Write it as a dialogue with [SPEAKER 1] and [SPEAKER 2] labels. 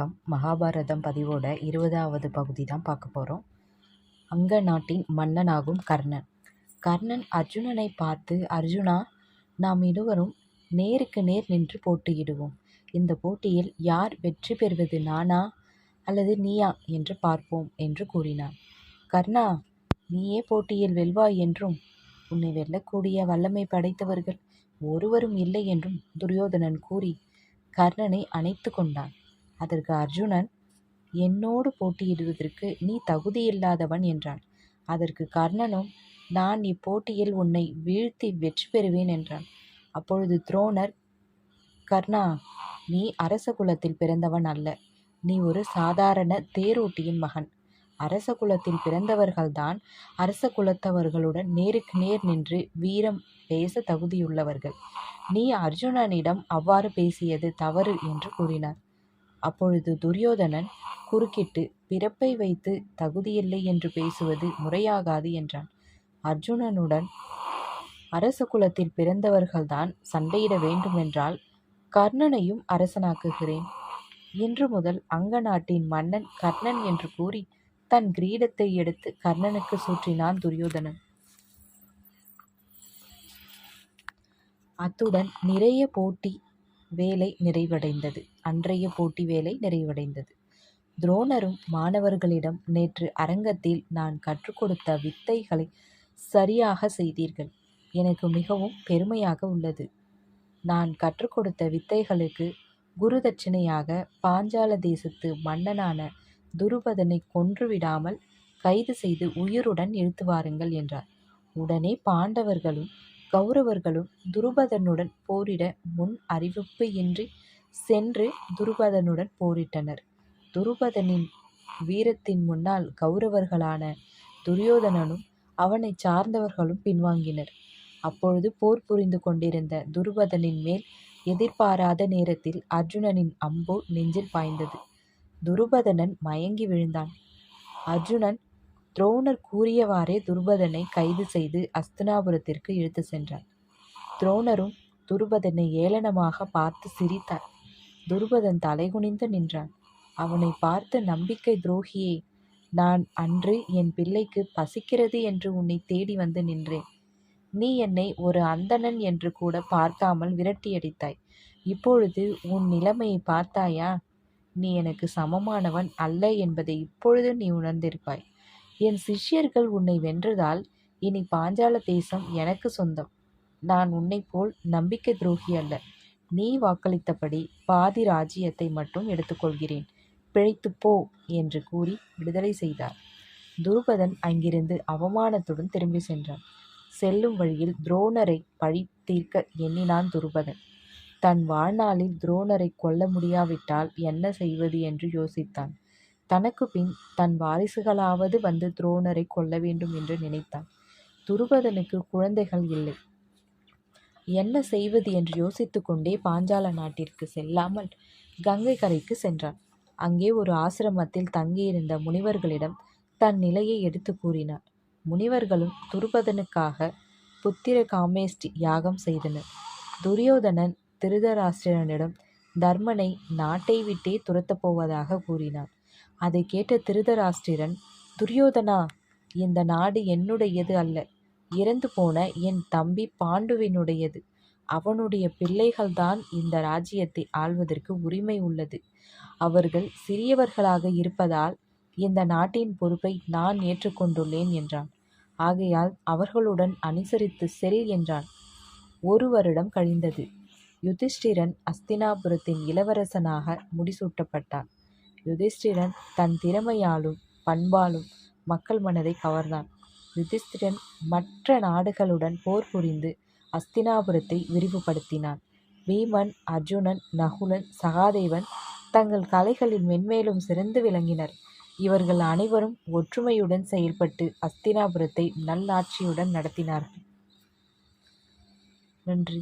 [SPEAKER 1] வணக்கம். மகாபாரதம் பதிவோட இருபதாவது பகுதி தான் பார்க்க போகிறோம் அங்க நாட்டின் மன்னனாகும் கர்ணன். கர்ணன் அர்ஜுனனை பார்த்து அர்ஜுனா நாம் இருவரும் நேருக்கு நேர் நின்று போட்டியிடுவோம். இந்த போட்டியில் யார் வெற்றி பெறுவது நானா அல்லது நீயா என்று பார்ப்போம் என்று கூறினான். கர்ணா நீயே போட்டியில் வெல்வாய் என்றும் உன்னை வெல்லக்கூடிய வல்லமை படைத்தவர்கள் ஒருவரும் இல்லை என்றும் துரியோதனன் கூறி கர்ணனை அணைத்து கொண்டான். அதற்கு அர்ஜுனன் என்னோடு போட்டியிடுவதற்கு நீ தகுதியில்லாதவன் என்றான். அதற்கு கர்ணனும் நான் இப்போட்டியில் உன்னை வீழ்த்தி வெற்றி பெறுவேன் என்றான். அப்பொழுது துரோணர் கர்ணா நீ அரச குலத்தில் பிறந்தவன் அல்ல. நீ ஒரு சாதாரண தேரோட்டியின் மகன். அரச குலத்தில் பிறந்தவர்கள்தான் அரச குலத்தவர்களுடன் நேருக்கு நேர் நின்று வீரம் பேச தகுதியுள்ளவர்கள். நீ அர்ஜுனனிடம் அவ்வாறு பேசியது தவறு என்று கூறினார். அப்பொழுது துரியோதனன் குறுக்கிட்டு பிறப்பை வைத்து தகுதியில்லை என்று பேசுவது முறையாகாது என்றான். அர்ஜுனனுடன் அரச குலத்தில் பிறந்தவர்கள்தான் சண்டையிட வேண்டுமென்றால் கர்ணனையும் அரசனாக்குகிறேன். இன்று முதல் அங்க நாட்டின் மன்னன் கர்ணன் என்று கூறி தன் கிரீடத்தை எடுத்து கர்ணனுக்கு சூற்றினான் துரியோதனன். அத்துடன் நிறைய போட்டி வேலை நிறைவடைந்தது. அன்றைய போட்டி வேலை நிறைவடைந்தது. துரோணரும் மாணவர்களிடம் நேற்று அரங்கத்தில் நான் கற்றுக் கொடுத்த வித்தைகளை சரியாக செய்தீர்கள். எனக்கு மிகவும் பெருமையாக உள்ளது. நான் கற்றுக் கொடுத்த வித்தைகளுக்கு குருதட்சிணையாக பாஞ்சால தேசத்து மன்னனான துருபதனை கொன்றுவிடாமல் கைது செய்து உயிருடன் இழுத்து வாருங்கள் என்றார். உடனே பாண்டவர்களும் கௌரவர்களும் துருபதனுடன் போரிட முன் அறிவிப்பு இன்றி சென்று துருபதனுடன் போரிட்டனர். துருபதனின் வீரத்தின் முன்னால் கௌரவர்களான துரியோதனனும் அவனை சார்ந்தவர்களும் பின்வாங்கினர். அப்பொழுது போர் புரிந்து கொண்டிருந்த துருபதனின் மேல் எதிர்பாராத நேரத்தில் அர்ஜுனனின் அம்பு நெஞ்சில் பாய்ந்தது. துருபதனன் மயங்கி விழுந்தான். அர்ஜுனன் துரோணர் கூறியவாறே துருபதனை கைது செய்து அஸ்தினாபுரத்திற்கு இழுத்து சென்றார் துரோணரும் துருபதனை ஏளனமாக பார்த்து சிரித்தார். துருபதன் தலைகுனிந்து நின்றான். அவனை பார்த்து நம்பிக்கை துரோகியே நான் அன்று என் பிள்ளைக்கு பசிக்கிறது என்று உன்னை தேடி வந்து நின்றேன். நீ என்னை ஒரு அந்தணன் என்று கூட பார்க்காமல் விரட்டியடித்தாய். இப்பொழுது உன் நிலைமையை பார்த்தாயா? நீ எனக்கு சமமானவன் அல்ல என்பதை இப்பொழுது நீ உணர்ந்திருப்பாய். என் சிஷ்யர்கள் உன்னை வென்றதால் இனி பாஞ்சால தேசம் எனக்கு சொந்தம். நான் உன்னை போல் நம்பிக்கை துரோகி அல்ல. நீ வாக்களித்தபடி பாதி ராஜ்யத்தை மட்டும் எடுத்துக்கொள்கிறேன். பிழைத்து போ என்று கூறி விடுதலை செய்தார். துருபதன் அங்கிருந்து அவமானத்துடன் திரும்பி சென்றான். செல்லும் வழியில் துரோணரை பழி தீர்க்க எண்ணினான் துருபதன். தன் வாழ்நாளில் துரோணரை கொல்ல முடியாவிட்டால் என்ன செய்வது என்று யோசித்தான். தனக்கு பின் தன் வாரிசுகளாவது வந்து துரோணரை கொல்ல வேண்டும் என்று நினைத்தான். துருபதனுக்கு குழந்தைகள் இல்லை. என்ன செய்வது என்று யோசித்து கொண்டே பாஞ்சால நாட்டிற்கு செல்லாமல் கங்கை கரைக்கு சென்றான். அங்கே ஒரு ஆசிரமத்தில் தங்கியிருந்த முனிவர்களிடம் தன் நிலையை எடுத்து கூறினார் முனிவர்களும் துருபதனுக்காக புத்திர காமேஷ்டி யாகம் செய்தனர். துரியோதனன் திருதராஷ்டிரனிடம் தர்மனை நாட்டை விட்டே துரத்தப் போவதாக கூறினார் அதை கேட்ட திருதராஷ்டிரன் துரியோதனா இந்த நாடு என்னுடையது அல்ல. இறந்து போன என் தம்பி பாண்டுவினுடையது. அவனுடைய பிள்ளைகள்தான் இந்த ராஜ்யத்தை ஆள்வதற்கு உரிமை உள்ளது. அவர்கள் சிறியவர்களாக இருப்பதால் இந்த நாட்டின் பொறுப்பை நான் ஏற்றுக்கொண்டுள்ளேன் என்றான். ஆகையால் அவர்களுடன் அனுசரித்து செல் என்றான். ஒரு வருடம் கழிந்தது. யுதிஷ்டிரன் அஸ்தினாபுரத்தின் இளவரசனாக முடிசூட்டப்பட்டான். யுதிஷ்டிரன் தன் திறமையாலும் பண்பாலும் மக்கள் மனதை கவர்ந்தான். யுதிஷ்டிரன் மற்ற நாடுகளுடன் போர் புரிந்து அஸ்தினாபுரத்தை விரிவுபடுத்தினான். பீமன் அர்ஜுனன் நகுலன் சகாதேவன் தங்கள் கலைகளில் மென்மேலும் சிறந்து விளங்கினர். இவர்கள் அனைவரும் ஒற்றுமையுடன் செயல்பட்டு அஸ்தினாபுரத்தை நல்லாட்சியுடன் நடத்தினார்கள். நன்றி.